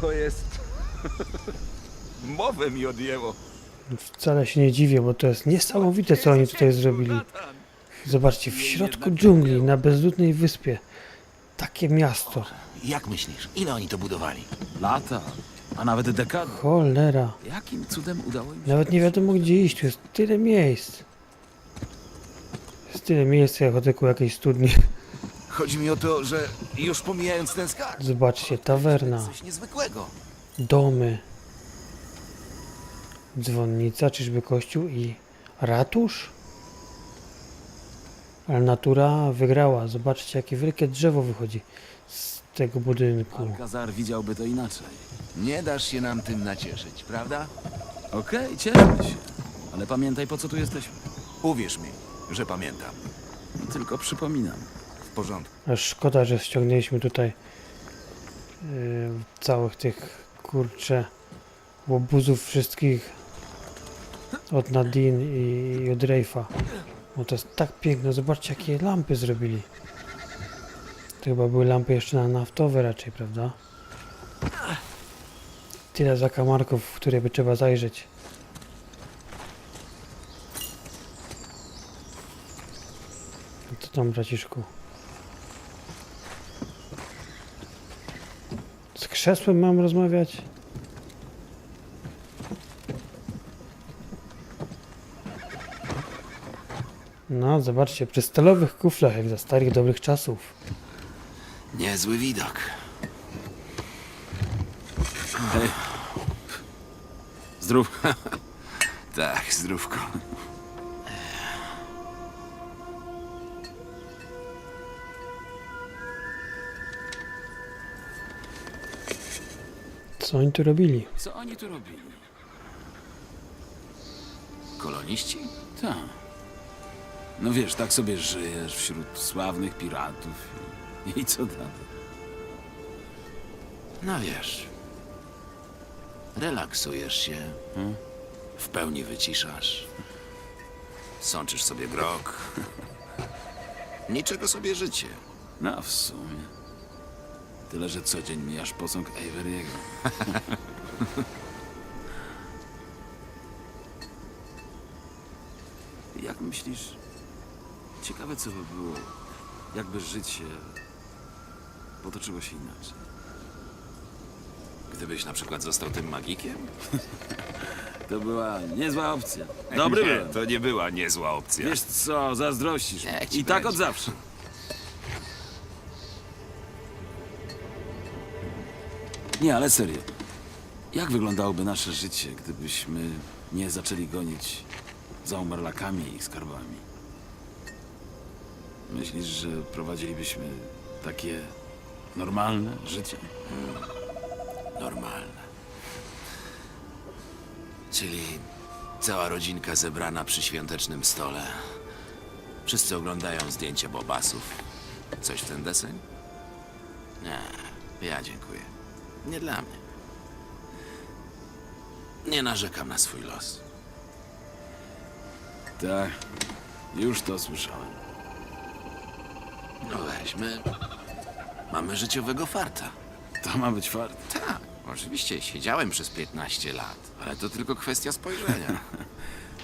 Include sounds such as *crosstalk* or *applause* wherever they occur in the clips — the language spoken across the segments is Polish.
To jest... *laughs* Mowę mi odjęło. Wcale się nie dziwię, bo to jest niesamowite, co oni tutaj zrobili. Zobaczcie, w środku dżungli, na bezludnej wyspie. Takie miasto. Jak myślisz, ile oni to budowali? Lata, a nawet dekady. Cholera. Jakim cudem udało im się... Nawet nie wiadomo gdzie iść, tu jest tyle miejsc. Jest tyle miejsc jak otyku jakiejś studni. Chodzi mi o to, że już pomijając ten skarb, Zobaczcie, tawerna, coś niezwykłego. domy, dzwonnica, czyżby kościół i ratusz? Ale natura wygrała. Zobaczcie, jakie wielkie drzewo wychodzi z tego budynku. Alcazar widziałby to inaczej. Nie dasz się nam tym nacieszyć, prawda? Okej, cieszmy się. Ale pamiętaj, po co tu jesteśmy. Uwierz mi, że pamiętam. Tylko przypominam. Porządku. Szkoda, że ściągnęliśmy tutaj yy, całych tych kurcze łobuzów wszystkich od Nadine i, i od Rafe'a. Bo to jest tak piękne. Zobaczcie, jakie lampy zrobili. To chyba były lampy jeszcze na naftowe raczej, prawda? Tyle zakamarków, w które by trzeba zajrzeć. Co tam, braciszku? Krzesłem mam rozmawiać? No, zobaczcie, przy stalowych kuflach, jak za starych, dobrych czasów. Niezły widok. Hej. Zdrów. Tak, zdrówko. Co oni tu robili? Co oni tu robili? Koloniści? Tak. No wiesz, tak sobie żyjesz wśród sławnych piratów. I, co dalej? No wiesz. Relaksujesz się. Hmm? W pełni wyciszasz. Sączysz sobie grog. *laughs* Niczego sobie życie. No w sumie. Tyle, że co dzień mijasz posąg Avery'ego. *laughs* Jak myślisz? Ciekawe co by było, jakby życie potoczyło się inaczej. Gdybyś na przykład został tym magikiem? *laughs* To była niezła opcja. Dobry byłem. to nie była niezła opcja. Wiesz co, zazdrościsz. mi. I tak od zawsze. *laughs* Nie, ale serio. Jak wyglądałoby nasze życie, gdybyśmy nie zaczęli gonić za umarlakami i skarbami? Myślisz, że prowadzilibyśmy takie normalne życie? Normalne. Czyli cała rodzinka zebrana przy świątecznym stole. Wszyscy oglądają zdjęcia bobasów. Coś w ten deseń? Nie, ja dziękuję. Nie dla mnie. Nie narzekam na swój los. Tak, już to słyszałem. No weźmy. Mamy życiowego farta. To ma być fart. Tak, oczywiście siedziałem przez 15 lat, ale to tylko kwestia spojrzenia. *laughs*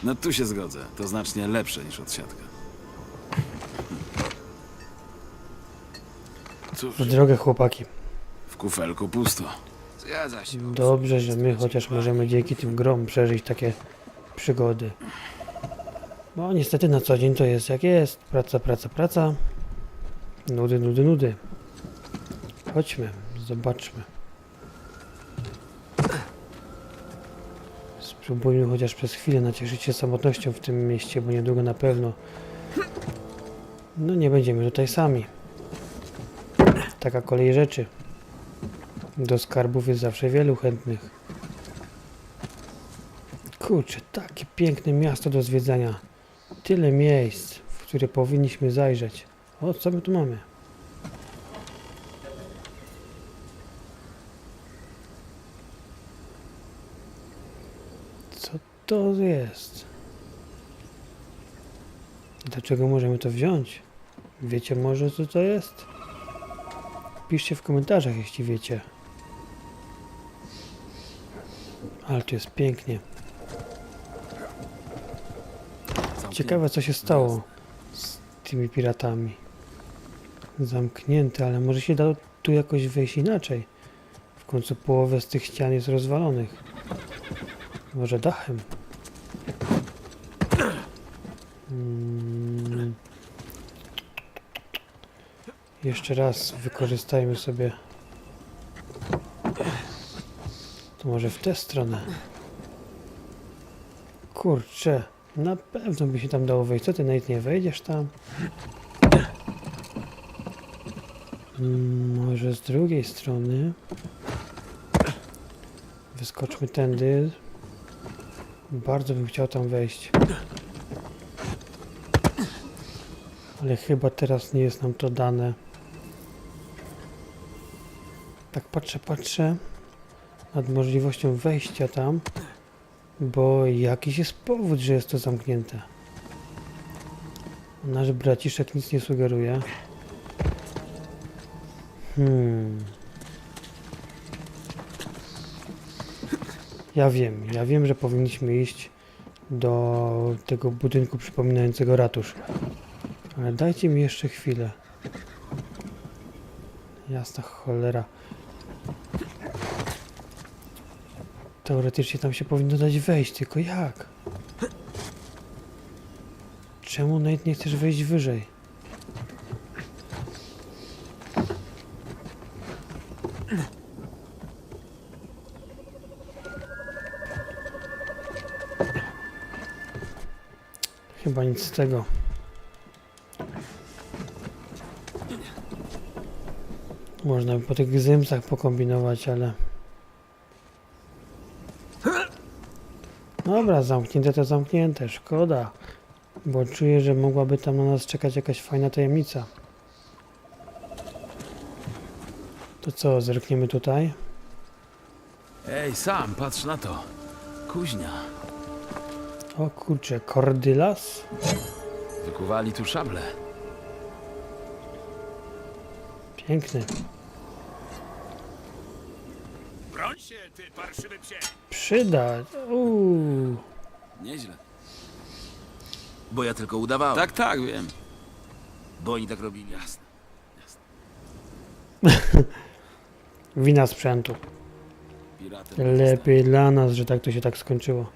No tu się zgodzę. To znacznie lepsze niż odsiadka. Cóż, W drogę, chłopaki. Kufelku pusto. Zgadza się. Dobrze, że my chociaż możemy dzięki tym grom przeżyć takie przygody. Bo niestety na co dzień to jest jak jest. Praca, praca, praca. Nudy, nudy, nudy. Chodźmy, zobaczmy. Spróbujmy chociaż przez chwilę nacieszyć się samotnością w tym mieście, bo niedługo na pewno no nie będziemy tutaj sami. Taka kolej rzeczy. Do skarbów jest zawsze wielu chętnych. Kurczę, takie piękne miasto do zwiedzania. Tyle miejsc, w które powinniśmy zajrzeć. O, co my tu mamy? Co to jest? Dlaczego możemy to wziąć? Wiecie może co to jest? Piszcie w komentarzach, jeśli wiecie. Ale tu jest pięknie. Ciekawe co się stało z tymi piratami. Zamknięte, ale może się da tu jakoś wejść inaczej. W końcu połowę z tych ścian jest rozwalonych. Może dachem. Mm. Jeszcze raz wykorzystajmy sobie. To może w tę stronę. Kurczę, na pewno by się tam dało wejść. Co ty, Nate, nie wejdziesz tam? Mm, Może z drugiej strony. Wyskoczmy tędy. Bardzo bym chciał tam wejść. Ale chyba teraz nie jest nam to dane. Tak patrzę, patrzę nad możliwością wejścia tam, bo jakiś jest powód, że jest to zamknięte. Nasz braciszek nic nie sugeruje. Hmm. Ja wiem, ja wiem, że powinniśmy iść do tego budynku przypominającego ratusz. Ale dajcie mi jeszcze chwilę. Jasna cholera. Teoretycznie tam się powinno dać wejść, tylko jak? Czemu Nate nie chcesz wejść wyżej? Chyba nic z tego. Można by po tych zymsach pokombinować, ale... Dobra, zamknięte to zamknięte, szkoda. Bo czuję, że mogłaby tam na nas czekać jakaś fajna tajemnica. To co, zerkniemy tutaj? Ej, sam, patrz na to. Kuźnia. O kurczę, Cordylas? Wykuwali tu szable. Piękny. Się, ty parszywy psie! Przydać. Uuu. Nieźle. Bo ja tylko udawałem. Tak, tak, wiem. Bo oni tak robili. Jasne. *laughs* Wina sprzętu. Piratem. Lepiej dla nas, że tak to się tak skończyło.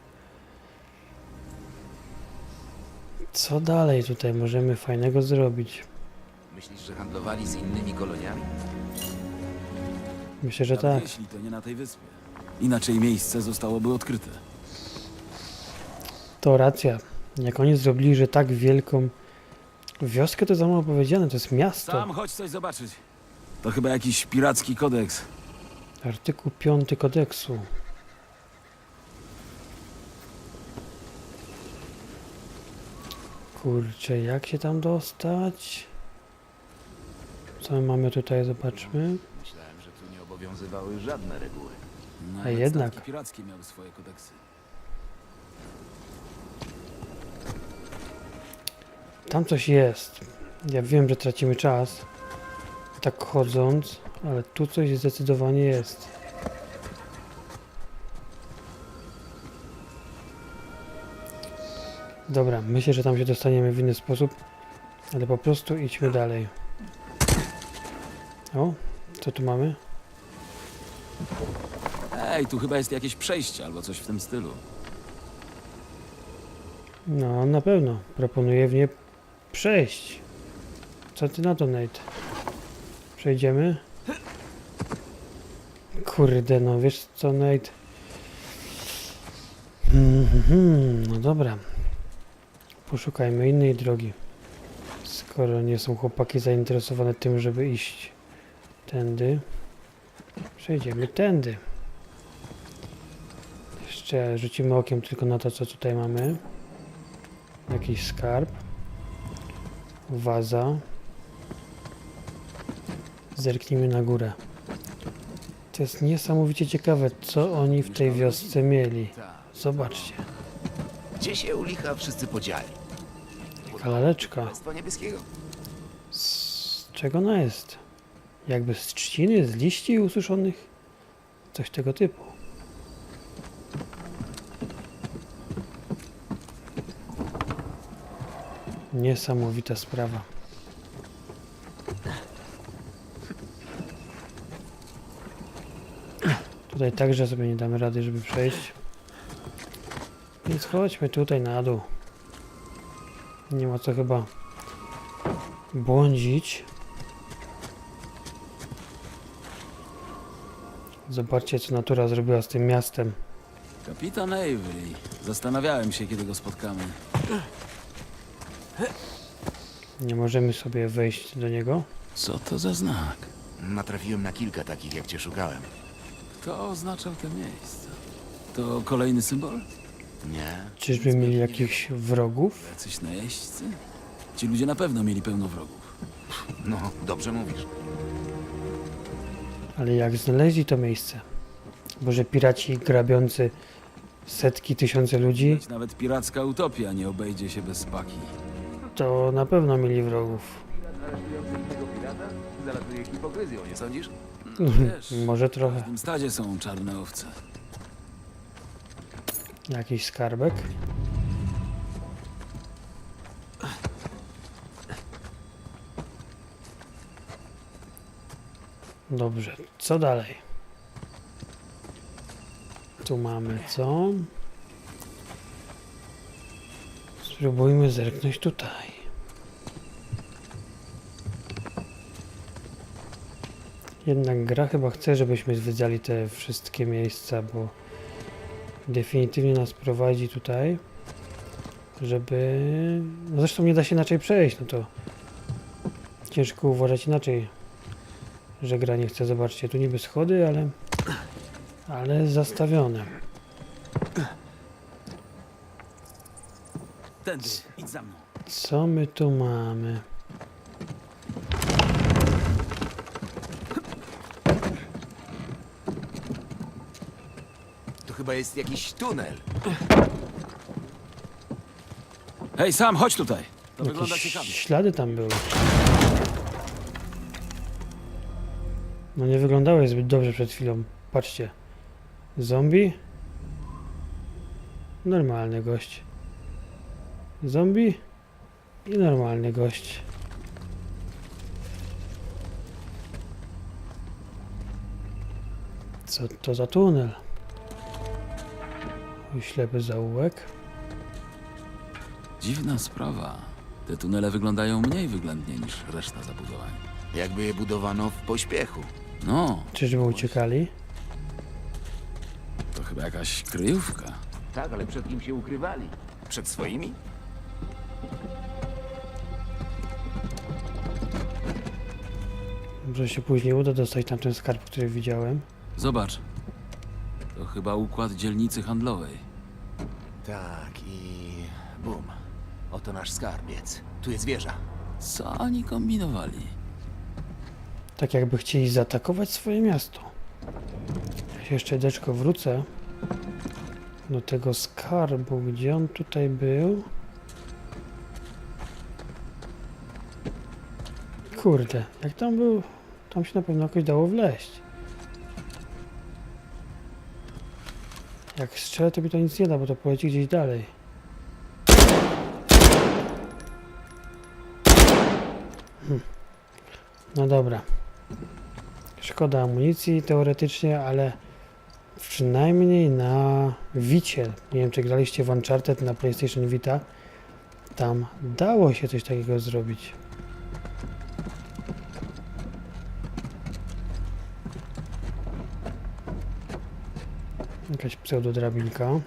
Co dalej tutaj możemy fajnego zrobić? Myślisz, że handlowali z innymi koloniami? Myślę, że tak. Jeśli to nie na tej wyspie. Inaczej miejsce zostałoby odkryte. To racja. Jak oni zrobili, że tak wielką wioskę, to za mało powiedziane, to jest miasto. Sam, chodź coś zobaczyć. To chyba jakiś piracki kodeks. Artykuł 5 kodeksu. Kurczę, jak się tam dostać? Co my mamy tutaj, zobaczmy. Myślałem, że tu nie obowiązywały żadne reguły. Nawet jednak. statki pirackie miały swoje kodeksy. Tam coś jest. Ja wiem, że tracimy czas. Tak chodząc, ale tu coś zdecydowanie jest. Dobra, myślę, że tam się dostaniemy w inny sposób, ale po prostu idźmy dalej. O, co tu mamy? Ej, tu chyba jest jakieś przejście albo coś w tym stylu. No, na pewno. Proponuję w nie przejść. Co ty na to, Nate? Przejdziemy? Kurde, no wiesz co, Nate? Mhm, no dobra. Poszukajmy innej drogi. Skoro nie są chłopaki zainteresowane tym, żeby iść tędy, przejdziemy tędy. Jeszcze rzucimy okiem tylko na to, co tutaj mamy. Jakiś skarb. Waza. Zerknijmy na górę. To jest niesamowicie ciekawe, co oni w tej wiosce mieli. Zobaczcie. Gdzie się u licha wszyscy podzieli? Jaka laleczka. Z czego ona jest? Jakby z trzciny, z liści ususzonych? Coś tego typu. Niesamowita sprawa. Tutaj także sobie nie damy rady, żeby przejść. Więc chodźmy tutaj na dół. Nie ma co chyba błądzić. Zobaczcie, co natura zrobiła z tym miastem. Kapitan Avery. Zastanawiałem się, kiedy go spotkamy. Nie możemy sobie wejść do niego. Co to za znak? Natrafiłem na kilka takich, jak cię szukałem. Kto oznaczał te miejsca? To kolejny symbol? Nie? Czyżby mieli jakichś wrogów? Jacyś najeźdźcy? Ci ludzie na pewno mieli pełno wrogów. No, dobrze mówisz. Ale jak znaleźli to miejsce? Boże, piraci grabiący setki, tysiące ludzi, Choć nawet piracka utopia nie obejdzie się bez paki. to na pewno mieli wrogów. Zalatuje hipokryzją, nie sądzisz? Wiesz, Może w trochę. tym stadzie są czarne owce. Jakiś skarbek? Dobrze, co dalej? Tu mamy co? Spróbujmy zerknąć tutaj. Jednak gra chyba chce, żebyśmy zwiedzali te wszystkie miejsca, bo definitywnie nas prowadzi tutaj, żeby... No zresztą nie da się inaczej przejść, no to ciężko uważać inaczej, że gra nie chce. Zobaczcie, tu niby schody, ale... ale zastawione. Tędy, idź za mną. Co my tu mamy? To chyba jest jakiś tunel. Hej, Sam, chodź tutaj. To wygląda Jakieś ciekawie. ślady tam były. No nie wyglądały zbyt dobrze przed chwilą. Patrzcie. Zombie? Normalny gość. Zombie? I normalny gość. Co to za tunel? Oj, Ślepy zaułek. Dziwna sprawa. Te tunele wyglądają mniej wyględnie niż reszta zabudowań. Jakby je budowano w pośpiechu. No, Czyżby uciekali? to chyba jakaś kryjówka. Tak, ale przed kim się ukrywali? Przed swoimi? Może się później uda dostać tam ten skarb, który widziałem. Zobacz. To chyba układ dzielnicy handlowej. Tak i... bum. Oto nasz skarbiec. Tu jest wieża. Co oni kombinowali? Tak jakby chcieli zaatakować swoje miasto. Ja się jeszcze deczko wrócę do tego skarbu, gdzie on tutaj był. Kurde, jak tam był, tam się na pewno jakoś dało wleźć. Jak strzelę, to mi to nic nie da, bo to poleci gdzieś dalej. Hmm. No dobra. Szkoda amunicji teoretycznie, ale przynajmniej na Wicie, nie wiem czy graliście w Uncharted na PlayStation Vita, tam dało się coś takiego zrobić. Jakaś pseudodrabinka.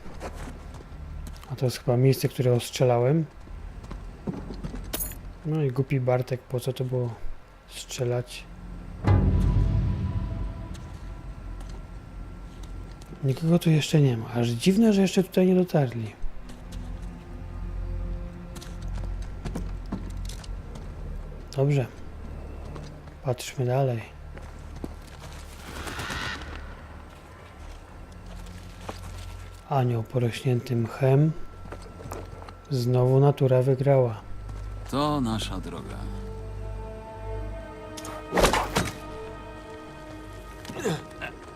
A to jest chyba miejsce, które ostrzelałem. No i głupi Bartek, po co to było strzelać? Nikogo tu jeszcze nie ma. Aż dziwne, że jeszcze tutaj nie dotarli. Dobrze. Patrzmy dalej. Anioł porośnięty mchem. Znowu natura wygrała. To nasza droga.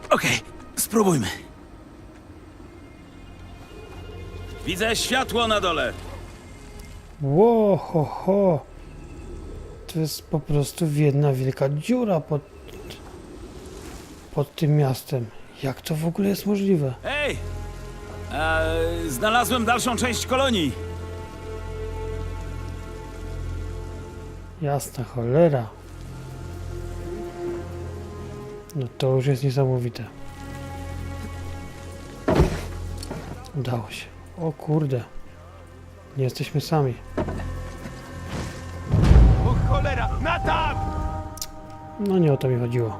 Okej, spróbujmy. Widzę światło na dole. Ło, ho, ho. To jest po prostu jedna wielka dziura pod, pod tym miastem. Jak to w ogóle jest możliwe? Ej! Znalazłem dalszą część kolonii. Jasna cholera. No to już jest niesamowite. Udało się. O kurde. Nie jesteśmy sami. O cholera! Na tam! No nie o to mi chodziło.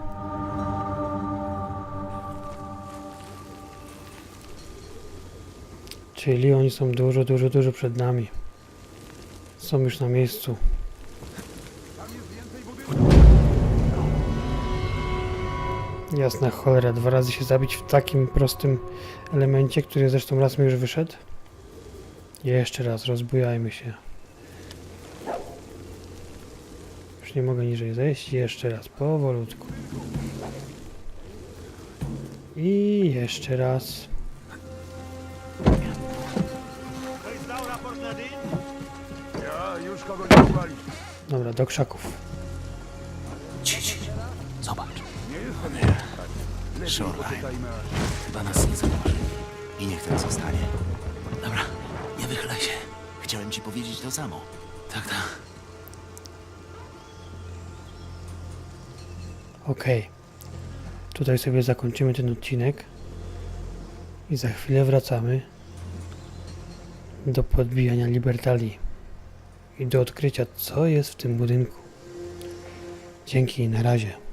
Czyli oni są dużo, dużo, dużo przed nami. Są już na miejscu. Jasna cholera, dwa razy się zabić w takim prostym elemencie, który zresztą raz mi już wyszedł. Jeszcze raz, rozbujajmy się. Już nie mogę niżej zejść. Jeszcze raz, powolutku. I jeszcze raz. Dobra, do krzaków. Zobacz, Lepiej Shoreline. chyba nas nie zauważy. I niech tak zostanie. Dobra, nie wychylaj się. Chciałem ci powiedzieć to samo. Tak, tak. Okej. Tutaj sobie zakończymy ten odcinek. I za chwilę wracamy do podbijania Libertalii. I do odkrycia, co jest w tym budynku. Dzięki, na razie.